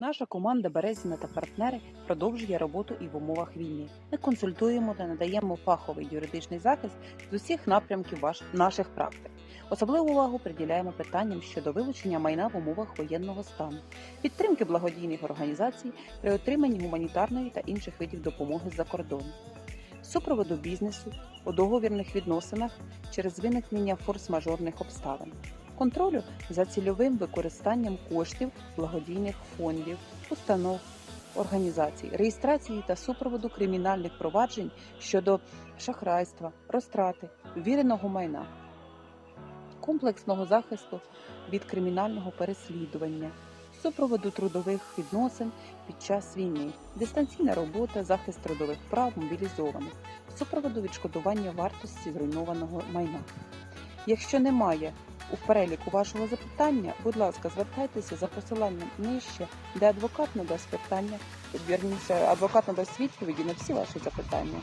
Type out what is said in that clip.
Наша команда Березіна та партнери продовжує роботу і в умовах війни. Ми консультуємо та надаємо фаховий юридичний захист з усіх напрямків наших практик. Особливу увагу приділяємо питанням щодо вилучення майна в умовах воєнного стану, підтримки благодійних організацій при отриманні гуманітарної та інших видів допомоги з-за кордону, супроводу бізнесу у договірних відносинах через виникнення форс-мажорних обставин контролю за цільовим використанням коштів благодійних фондів, установ, організацій, реєстрації та супроводу кримінальних проваджень щодо шахрайства, розтрати, ввіреного майна, комплексного захисту від кримінального переслідування, супроводу трудових відносин під час війни, дистанційна робота, захист трудових прав мобілізованих, супроводу відшкодування вартості зруйнованого майна. Якщо немає у переліку вашого запитання, будь ласка, звертайтеся за посиланням нижче, де адвокат надасть питання, адвокат надасть відповіді на всі ваші запитання.